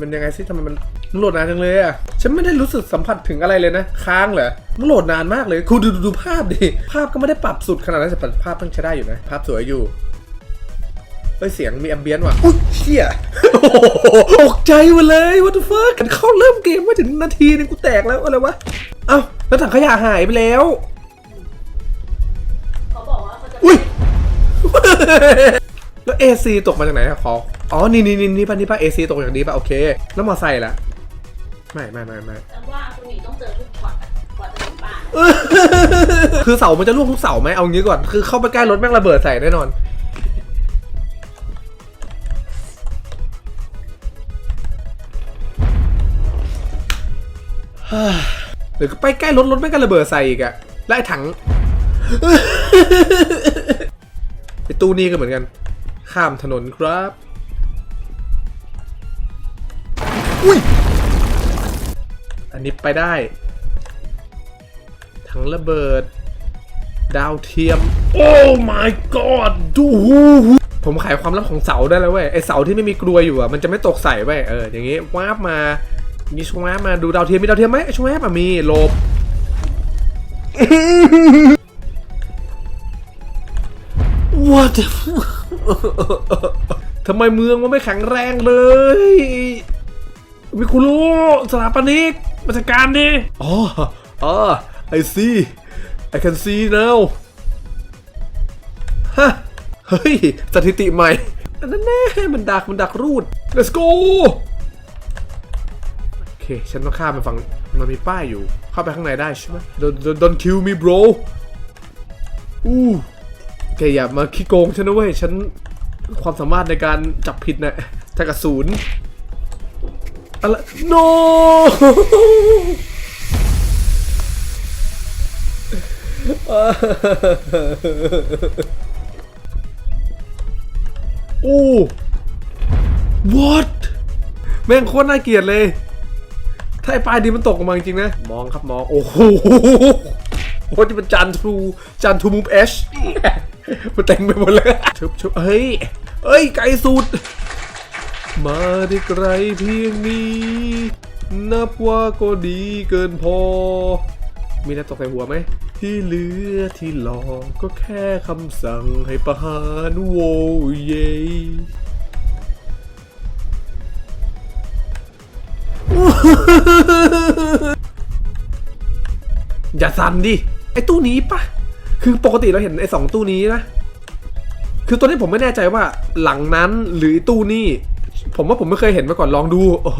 มันยังไงสิทำไมมันมันโหลดนานจังเลยอะ ฉันไม่ได้รู้สึกสัมผัสถึงอะไรเลยนะ ค้างเหรอ มันโหลดนานมากเลยคุณดูดูดูภาพดิ ภาพก็ไม่ได้ปรับสุดขนาดนั้นแต่ภาพต้องใช้ได้อยู่นะ ภาพสวยอยู่ เฮ้ยเสียงมีแอมเบียนว่ะ อุ้ยเชี่ยโอ้โหตกใจหมดเลย what the fuck เข้าเริ่มเกมไม่ถึงนาทีนึงกูแตกแล้วอะไรวะ เอ้าแล้วถังขยะหายไปแล้ว เขาบอกว่าเขาจะ อุ้ยแล้วเอซีตกมาจากไหนอะขอ อ๋อ นี่นี่นี่นี่ป่ะนี่ป่ะเอซีตกจากนี้ป่ะ โอเค แล้วมอไซค์ล่ะ ไม่ไม่ไม่ไม่แต่ว่าคุณหมีต้องเจอทุกช็อตอะกว่าจะถึงบ้านคือเสามันจะร่วงทุกเสาไหมเอางี้ก่อน คือเข้าไปใกล้รถแม่งระเบิดใส่แน่นอน หรือไปใกล้รถรถแม่งก็ระเบิดใส่อีกอะแล้วไอ้ถังไอ้ตู้นี้ก็เหมือนกัน ข้ามถนนครับ อุ้ย อันนี้ไปได้ถังระเบิด ดาวเทียม โอ้ my god ดูผมขายความลับของเสาได้แล้วเว้ย ไอเสาที่ไม่มีกลวยอยู่อะ มันจะไม่ตกใส่เว้ย เออ อย่างงี้วาบมา มีชวาบมา ดูดาวเทียม มีดาวเทียมไหมชวาบอะมีหลบ What the ทำไมเมืองมันไม่แข็งแรงเลย มิคุร่สถาปนิกมาจัดการดิอ๋ออ๋อ I see I can see now ฮะ เฮ้ย สถิติใหม่อันนั้นแน่มันดัก มันดักรูด let's go โอเค ฉันต้องข้ามไปฝั่งมันมีป้ายอยู่ เข้าไปข้างในได้ใช่ไหม don't don't don't kill me bro อู้แกอย่ามาขี้โกงฉันนะเว้ย ฉันความสามารถในการจับผิดนะ่ะถ้ากับศูนย์ อะไร no โอ้ what แม่งโคตรน่าเกลียดเลย ถ้าไอ้ปลายดีมันตกลงมาจริงนะ มองครับมอง โอ้โหโอ้ที่มันจันทูจันทูมูฟเอชมันเต็มไปหมดเลยชุบชุบเฮ้ยเอ้ย ไกลสุด มาได้ไกลเพียงนี้ นับว่าก็ดีเกินพอ มีอะไรตกใส่หัวไหม ที่เหลือที่รอก็แค่คำสั่งให้ประหารโวเยอย่าสั่นดิ ไอ้ตู้นี้ปะคือปกติเราเห็นไอ้สองตู้นี้นะ คือตัวนี้ผมไม่แน่ใจว่าหลังนั้นหรือตู้นี้ ผมว่าผมไม่เคยเห็นมาก่อนลองดูโอ้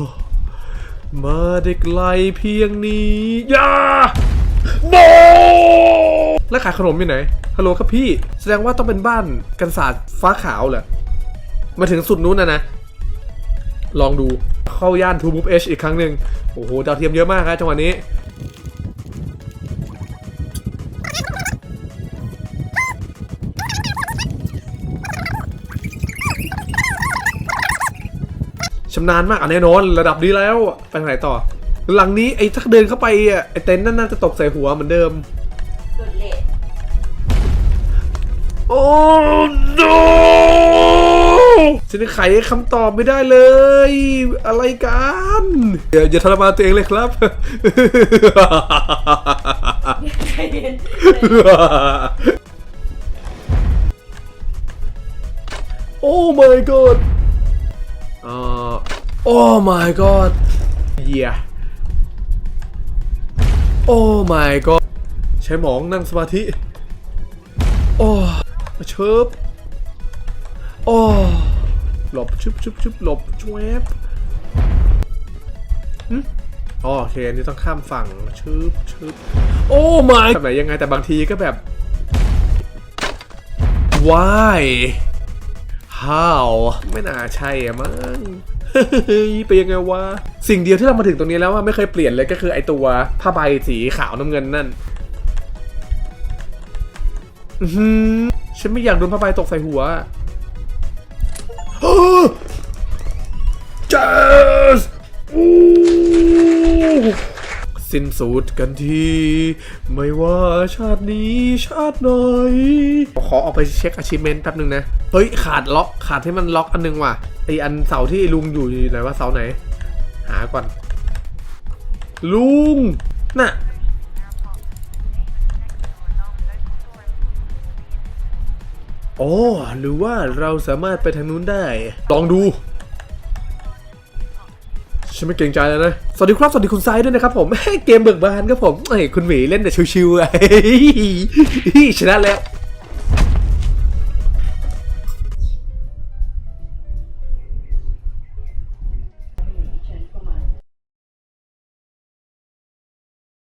มาได้ไกลเพียงนี้ยาโบแล้วขายขนมอยู่ไหนฮัลโหลครับพี่ แสดงว่าต้องเป็นบ้านกันศาสตร์ฟ้าขาวเหรอมาถึงสุดนู้นนะนะ ลองดูเข้าย่านทูมูฟเอชอีกครั้งหนึ่งโอ้โหดาวเทียมเยอะมากครับจังหวะนี้ ชำนาญมากอะแน่นอนระดับนี้แล้วไปทางไหนต่อ หลังนี้ไอ้ถ้าเดินเข้าไปอะไอ้เต็นท์นั่นน่าจะตกใส่หัวเหมือนเดิมเกิดเลทโอ้ no ฉันยังไขคำตอบไม่ได้เลย อะไรกันอย่าอย่าทรมานตัวเองเลยครับ ใจเย็นโอ้ my god อ่า โอ้ my god เยียโอ้ my god ใช้หมองนั่งสมาธิ โอ้มาเชิบโอ้หลบชึบชึบชึบหลบชวบอ๋อโอเคอันนี้ต้องข้ามฝั่งชึบชึบโอ้ my แบบไหนยังไงแต่บางทีก็แบบ why how ไม่น่าใช่อะมั้ง ไปยังไงวะ สิ่งเดียวที่เรามาถึงตรงนี้แล้วว่าไม่เคยเปลี่ยนเลยก็คือไอตัวผ้าใบสีขาวน้ำเงินนั่นอื้อหือฉันไม่อยากโดนผ้าใบตกใส่หัวจัสสิ้นสุดกันที ไม่ว่าชาตินี้ชาติไหนขอออกไปเช็ค achievement แป๊บนึงนะ เฮ้ย ขาดล็อกขาดให้มันล็อกอันนึงว่ะ ไออันเสาที่ลุงอยู่อยู่ไหนว่าเสาไหน หาก่อน ลุง น่ะ โอ้หรือว่าเราสามารถไปทางนู้นได้ ลองดูฉันไม่เกรงใจแล้วนะ สวัสดีครับ สวัสดีคุณไซด์ด้วยนะครับผมเกมเบิกบานครับผมเอ้ยคุณหมีเล่นแต่ชิวๆไอ้ชนะแล้ว